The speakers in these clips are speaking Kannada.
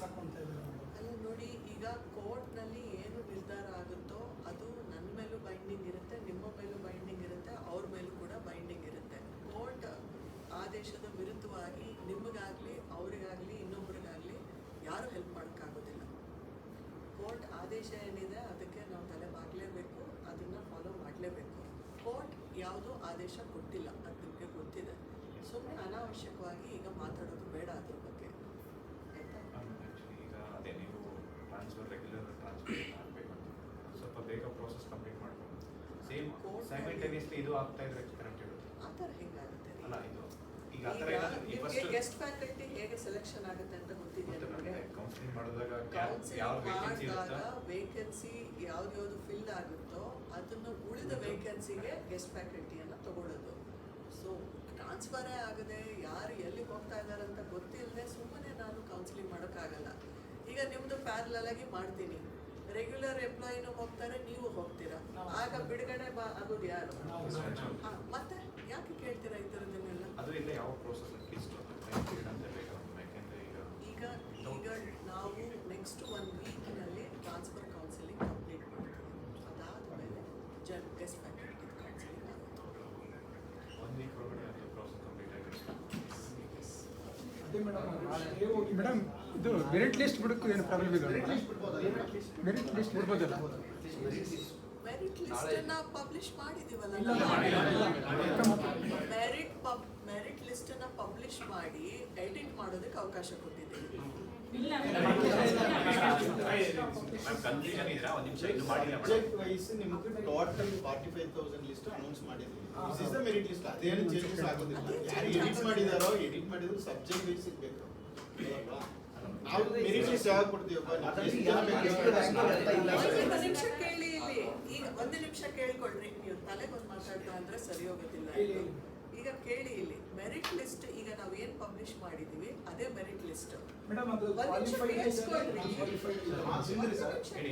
ಸಾಕೊಂತ ಅಲ್ಲ ನೋಡಿ, ಈಗ ಕೋರ್ಟ್ನಲ್ಲಿ ಏನು ನಿರ್ಧಾರ ಆಗುತ್ತೋ ಅದು ನನ್ನ ಮೇಲೂ ಬೈಂಡಿಂಗ್ ಇರುತ್ತೆ, ನಿಮ್ಮ ಮೇಲೂ ಬೈಂಡಿಂಗ್ ಇರುತ್ತೆ, ಅವ್ರ ಮೇಲೂ ಕೂಡ ಬೈಂಡಿಂಗ್ ಇರುತ್ತೆ. ಕೋರ್ಟ್ ಆದೇಶದ ವಿರುದ್ಧವಾಗಿ ನಿಮಗಾಗಲಿ, ಅವರಿಗಾಗಲಿ, ಇನ್ನೊಬ್ರಿಗಾಗಲಿ ಯಾರೂ ಹೆಲ್ಪ್ ಮಾಡೋಕ್ಕಾಗೋದಿಲ್ಲ. ಕೋರ್ಟ್ ಆದೇಶ ಏನಿದೆ ಅದಕ್ಕೆ ನಾವು ತಲೆ ಬಾಗಲೇಬೇಕು ಅದನ್ನು ಫಾಲೋ ಮಾಡಲೇಬೇಕು. ಕೋರ್ಟ್ ಯಾವುದೂ ಆದೇಶ ಕೊಟ್ಟಿಲ್ಲ, ಅದು ನಿಮಗೆ ಗೊತ್ತಿದೆ. ಸುಮ್ಮನೆ ಅನಾವಶ್ಯಕವಾಗಿ ಈಗ ಮಾತಾಡೋದು ಬೇಡ ಅದ್ರ ಬಗ್ಗೆ. ಆಯಿತಾ? ಟ್ರಾನ್ಸ್ಫರ್ ರೆಗ್ಯುಲರ್ ಟ್ರಾನ್ಸ್ಫರ್ ಆಗಬೇಕು ಅಂತ. ಸ್ವಲ್ಪ ಬೇಗ ಪ್ರೋಸೆಸ್ ಕಂಪ್ಲೀಟ್ ಮಾಡ್ಕೊಂಡು. ಸೇಮ್ ಸೈಮಲ್ಟೇನಿಯಸ್ಲಿ ಇದು ಆಗ್ತಾ ಇದ್ರೆ ಕರೆಕ್ಟ್ ಇರುತ್ತೆ. ಆ ಥರ ಹೆಂಗಾಗುತ್ತೆ ಅಲ್ಲ ಇದು ಈಗ ಆ ಥರ ನಿಮಗೆ ಗೆಸ್ಟ್ ಫ್ಯಾಕಲ್ಟಿ ಹೇಗೆ ಸೆಲೆಕ್ಷನ್ ಆಗುತ್ತೆ ಅಂತ ಗೊತ್ತಿದೆ ನಮಗೆ? ಕೌನ್ಸಿಲಿಂಗ್ ಮಾಡಿದಾಗ ಯಾವ ವೇಕೆನ್ಸಿ ಇರುತ್ತಾ ವೇಕೆನ್ಸಿ ಯಾವ್ದು ಫಿಲ್ ಆಗುತ್ತೋ ಅದನ್ನು ಉಳಿದ ವೇಕೆನ್ಸಿಗೆ ಗೆಸ್ಟ್ ಫ್ಯಾಕಲ್ಟಿಯನ್ನು ತಗೊಳ್ಳೋದು ಸೊ ಟ್ರಾನ್ಸ್ಫರೇ ಆಗದೆ ಯಾರು ಎಲ್ಲಿಗೆ ಹೋಗ್ತಾ ಇದ್ದಾರೆ ಅಂತ ಗೊತ್ತಿಲ್ಲದೆ ಸುಮ್ಮನೆ ನಾನು ಕೌನ್ಸಿಲಿಂಗ್ ಮಾಡೋಕ್ಕಾಗಲ್ಲ. ಈಗ ನಿಮ್ಮದು ಪ್ಯಾರಲಲ್ ಆಗಿ ಮಾಡ್ತೀನಿ. ರೆಗ್ಯುಲರ್ ಎಂಪ್ಲಾಯಿನೂ ಹೋಗ್ತಾರೆ ನೀವು ಹೋಗ್ತೀರಾ? ಆಗ ಬಿಡುಗಡೆ ಬಾ ಆಗೋದು ಯಾರು? ಹಾ, ಮತ್ತೆ ಯಾಕೆ ಕೇಳ್ತೀರಾ ಈ ಥರದನ್ನೆಲ್ಲ ಅದು ಇಲ್ಲ ಯಾವ ಪ್ರೋಸೆಸ್ ಅಂತ ಯಾಕೆಂದ್ರೆ ಈಗ ಈಗ ಈಗ ನಾವು ನೆಕ್ಸ್ಟ್ ಒನ್ ವೀಕ್ನಲ್ಲಿ ಟ್ರಾನ್ಸ್ಫರ್ ಕೌನ್ಸಿಲಿಂಗ್ ಕಂಪ್ಲೀಟ್ ಮಾಡ್ತೀವಿ. ಅದಾದಮೇಲೆ ಜನ್ ಗೆಸ್ಟ್ ಫ್ಯಾಕಲ್ಟಿ ಕೌನ್ಸಿಲಿಂಗ್ ಆಗುತ್ತೆ. ಒನ್ ವೀಕ್ ಒಳಗಡೆ ಅದು ಪ್ರೋಸೆಸ್ ಕಂಪ್ಲೀಟ್ ಮೇಡಮ್ ಇದು ಮೆರಿಟ್ ಲಿಸ್ಟ್ ಬಿಡಕ್ಕೂ ಏನು ಪ್ರಾಬ್ಲಮ್ ಇದೆ ಮೆರಿಟ್ ಲಿಸ್ಟ್ ಬಿಡ್ಬೋದಲ್ಲ ಮೆರಿಟ್ ಲಿಸ್ಟನ್ನ ಪಬ್ಲಿಷ್ ಮಾಡಿದೀವಲ್ಲ? ಇಲ್ಲ, ಮೆರಿಟ್ ಪಬ್ ಮೆರಿಟ್ ಲಿಸ್ಟನ್ನ ಪಬ್ಲಿಷ್ ಮಾಡಿ ಎಡಿಟ್ ಮಾಡೋದಕ್ಕೆ ಅವಕಾಶ ಕೊಟ್ಟಿದ್ದೀವಿ ಮ್ಯಾಮ್ ಕನ್ಫ್ಯೂಷನ್ ಇದ್ರೆ ಒಂದು ನಿಮಿಷ ಇದು ಮಾಡಿಲ್ಲ ಮೇಡಮ್ ಸಬ್ಜೆಕ್ಟ್ ವೈಸ್ ನಿಮ್ಗೆ total forty five thousand list announce ಮಾಡಿದ್ವಿ this is the merit list ಅದೇನು ಚೇಂಜಸ್ ಆಗೋದಿಲ್ಲ ಯಾರು ಎಡಿಟ್ ಮಾಡಿದಾರೋ ಎಡಿಟ್ ಮಾಡಿದ್ರು ಸಬ್ಜೆಕ್ಟ್ ವೈಸ್ ಇರಬೇಕು? ನಾವು ಮೆರಿಟ್ ಲಿಸ್ಟ್ ಯಾವಾಗ ಕೊಡ್ತೀವಪ್ಪ ಕೇಳಿ ಇಲ್ಲಿ ಈಗ ಒಂದು ನಿಮಿಷ ಕೇಳ್ಕೊಳ್ರಿ ನೀವು ತಲೆಗೆ ಒಂದು ಮಾತಾಡ್ತಾ ಅಂದ್ರೆ ಸರಿ ಹೋಗೋದಿಲ್ಲ. ಈಗ ಕೇಳಿ ಇಲ್ಲಿ ಮೆರಿಟ್ ಲಿಸ್ಟ್ ಈಗ ನಾವು ಏನು ಪಬ್ಲಿಷ್ ಮಾಡಿದೀವಿ ಅದೇ ಮೆರಿಟ್ ಲಿಸ್ಟ್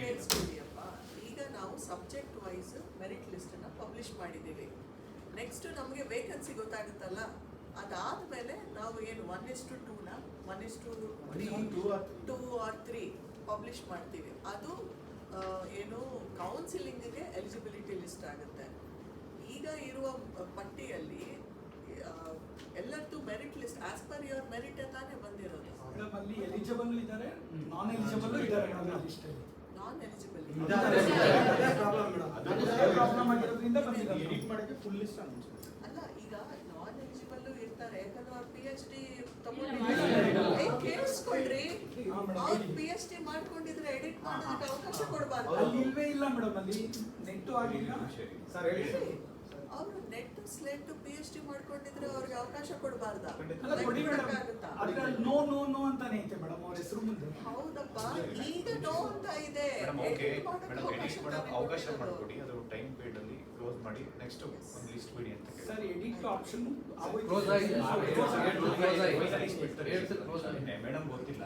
ಕೇಳಿಸ್ಕೊಳ್ಳಿಯಪ್ಪ. ಈಗ ನಾವು ಸಬ್ಜೆಕ್ಟ್ ವೈಸ್ ಮೆರಿಟ್ ಲಿಸ್ಟ್ ಅನ್ನ ಪಬ್ಲಿಷ್ ಮಾಡಿದ್ದೀವಿ ನೆಕ್ಸ್ಟ್ ನಮಗೆ ವೇಕೆನ್ಸಿ ಗೊತ್ತಾಗುತ್ತಲ್ಲ ಅದಾದ್ಮೇಲೆ ನಾವು ಏನು one is to ಟೂನ one is to two or three publish ಮಾಡ್ತೀವಿ. ಅದು ಏನು ಕೌನ್ಸಿಲಿಂಗ್ಗೆ ಎಲಿಜಿಬಿಲಿಟಿ ಲಿಸ್ಟ್ ಆಗುತ್ತೆ. ಈಗ ಇರುವ ಪಟ್ಟಿಯಲ್ಲಿ ಆ, ಎಲ್ಲರದ್ದು merit list as per your merit ತಾನೇ ಬಂದಿರೋದು. ಮೇಡಮ್ ಅಲ್ಲಿ ಎಲಿಜಿಬಲ್ ಇದ್ದಾರೆ ನಾನ್ ಎಲಿಜಿಬಲ್ ಇದ್ದಾರೆ ಮೇಡಮ್ ಲಿಸ್ಟ್ ಅಲ್ಲಿ. ನಾನ್ ಎಲಿಜಿಬಲ್ ಪ್ರಾಬ್ಲಮ್ ಆಗಿರೋದ್ರಿಂದ ಬಂದಿದ್ದಾರೆ ಎಡಿಟ್ ಮಾಡಕ್ಕೆ ಫುಲ್ ಲಿಸ್ಟ್ ಅನ್ಸುತ್ತೆ ಅಲ್ಲ ಈಗ ನಾನ್ ಎಲಿಜಿಬಲ್ ಇರ್ತಾರೆ ಯಾಕಂದ್ರೆ ಅವ್ರು ಪಿ ಎಚ್ ಡಿ ತಗೊಂಡಿದ್ದಾರೆ. ಕೇಳಿಸ್ಕೊಳ್ರಿ. ಅವ್ರು ಪಿ ಎಚ್ ಡಿ ಮಾಡ್ಕೊಂಡಿದ್ರೆ ಎಡಿಟ್ ಮಾಡೋದಕ್ಕೆ ಅವಕಾಶ ಕೊಡಬಾರ್ದು. ಅಲ್ಲಿ ಇಲ್ವೇ ಇಲ್ಲ ಮೇಡಮ್ ಅಲ್ಲಿ ನೆಟ್ಟು ಆಗಿಲ್ಲ. ಸರ್ ಹೇಳಿ. ಅವರು NET SLET P H D ಮಾಡ್ಕೊಂಡಿದ್ರೆ ಅವ್ರಿಗೆ ಅವಕಾಶ ಕೊಡಬಾರ್ದ. ಅಲ್ಲ ಕೊಡಿ ಮೇಡಮ್. ಅದ್ರಲ್ಲಿ ನೋ ನೋ ನೋ ಅಂತಾನೆ ಐತೆ ಮೇಡಮ್ ಅವ್ರ ಹೆಸರು ಮುಂದೆ. ಹೌದಪ್ಪ. ಈಗ ನೋ ಅಂತ ಇದೆ. ಅವಕಾಶ ಮಾಡ್ಕೊಡಿ. ಅದು ಟೈಮ್ ಪೀರಿಯಡ್ ಅಲ್ಲಿ ಕ್ಲೋಸ್ ಮಾಡಿ. ನೆಕ್ಸ್ಟ್ ಒಂದು ಲಿಸ್ಟ್ ಬಿಡಿ ಅಂತ ಸರ್ ಎಡಿಟ್ ಆಪ್ಷನ್ ಆಗಿದೆ. ಮೇಡಮ್ ಗೊತ್ತಿಲ್ಲ.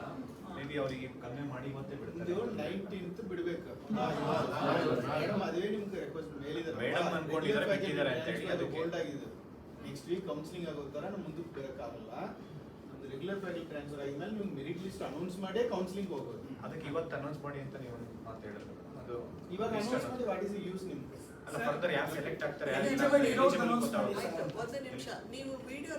ಮೇ ಬಿ ಅವರಿಗೆ ಕಮ್ಮಿ ಮಾಡಿ ಮತ್ತೆ ಬಿಡ್ತಾರೆ. ನೈನ್ಟೀನ್ತ್ ಬಿಡ್ಬೇಕು. ನಾಳೆ. ಮೇಡಮ್ ಅದೇ ನಿಮ್ಗೆ ರಿಕ್ವೆಸ್ಟ್ ಮೇಲಿದೆ ಅನ್ಕೊಂಡಿದ್ದಾರೆ, ಬಿಟ್ಟಿದ್ದಾರೆ ಅಂತ ಹೇಳಿ ಅದು ಅದಕ್ಕೆ. ಆಗಿದೆ. ನೆಕ್ಸ್ಟ್ ವೀಕ್ ಕೌನ್ಸಿಲಿಂಗ್ ಆಗೋ ತರ ನಾವು ಮುಂದಕ್ಕೆ ಬರೋಕ್ಕಾಗಲ್ಲ. ನಮ್ದು ರೆಗ್ಯುಲರ್ ಫ್ಯಾಕಲ್ಟಿ ಟ್ರಾನ್ಸ್ಫರ್ ಆಗಿದ್ಮೇಲೆ ನೀವು ಮೆರಿಟ್ ಲಿಸ್ಟ್ ಅನೌನ್ಸ್ ಮಾಡೇ ಕೌನ್ಸಿಲಿಂಗ್ ಹೋಗೋದು ಅದಕ್ಕೆ ಇವತ್ತು ಅನೌನ್ಸ್ ಮಾಡಿ ಅಂತ ನೀವು ಮಾತು ಹೇಳಿದ್ರು ಅದು ಇವಾಗ ಅನೌನ್ಸ್ ಮಾಡಿ ವಾಟ್ ಇಸ್ ಯೂಸ್ ನಿಮ್ಗೆ? ಅಲ್ಲ ಫರ್ದರ್ ಯಾರು ಸೆಲೆಕ್ಟ್ ಆಗ್ತಾರೆ ಒಂದು ನಿಮಿಷ. ನೀವು ವಿಡಿಯೋ